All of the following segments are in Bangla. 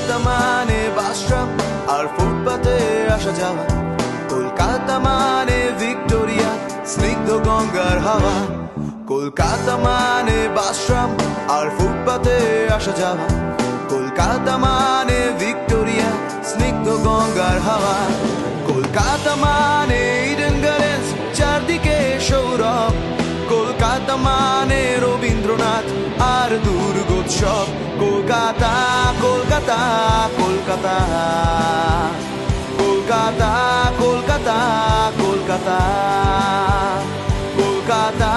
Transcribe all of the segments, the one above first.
কলকাতা মানে বাসরাম আর ফুটপাতে আসা যাওয়া। কলকাতা মানে ভিক্টোরিয়া, স্নিগ্ধ গঙ্গার হাওয়া। কলকাতা মানে বাসরাম আর ফুটপাতে আসা যাওয়া। কলকাতা মানে ভিক্টোরিয়া, স্নিগ্ধ গঙ্গার হাওয়া। কলকাতা মানে ইডেন গার্ডেন্স, চারদিকে সৌরভ। কলকাতা মানে রবীন্দ্রনাথ, আর দুর্গোৎসব। কলকাতা কলকাতা কলকাতা। কলকাতা কলকাতা কলকাতা। কলকাতা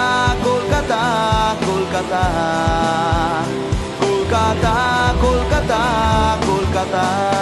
কলকাতা কলকাতা। কলকাতা কলকাতা কলকাতা।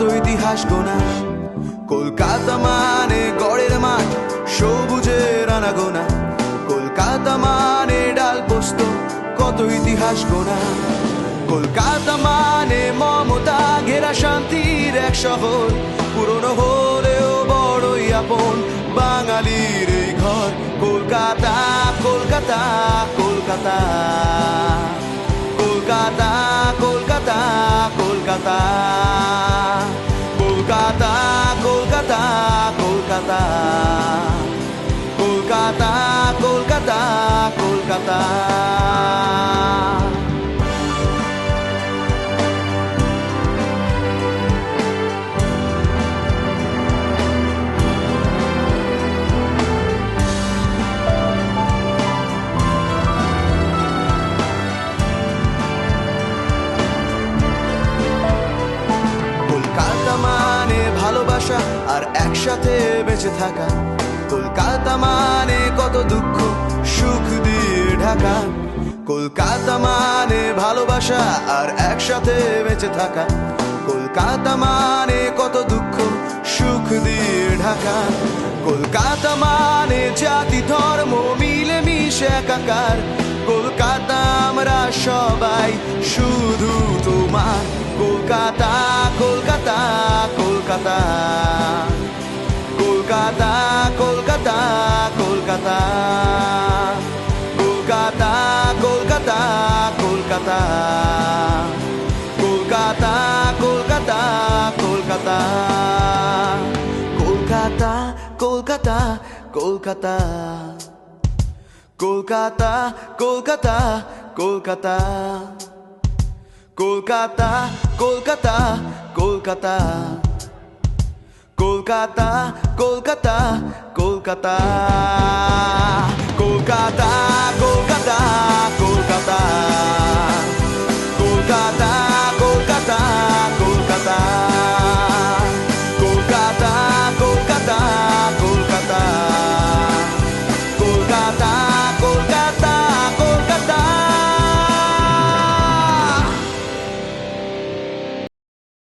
কত ইতিহাস গোনা। কলকাতা মানে গড়ের মাঠ সবুজের আনাগোনা। কলকাতা মানে ডাল পোস্ত, কত ইতিহাস গোনা। কলকাতা মানে মমতা, ঘেরা শান্তির এক শহর। পুরনো হলেও বড়ই আপন, বাঙালির এই ঘর। কলকাতা কলকাতা কলকাতা। কলকাতা। মানে ভালোবাসা আর একসাথে বেঁচে থাকা। কলকাতা মানে কত দুঃখ ঢাকা কলকাতা মানে ভালোবাসা আর একসাথে বেঁচে থাকা। কলকাতা মানে কত দুঃখ, সুখ দিয়ে ঢাকা। কলকাতা মানে জাতি, ধর্ম মিলে মিশে একাকার। কলকাতা আমরা সবাই, শুধু তোমার। কলকাতা কলকাতা। কলকাতা কলকাতা কলকাতা কলকাতা কলকাতা কলকাতা কলকাতা কলকাতা কলকাতা কলকাতা কলকাতা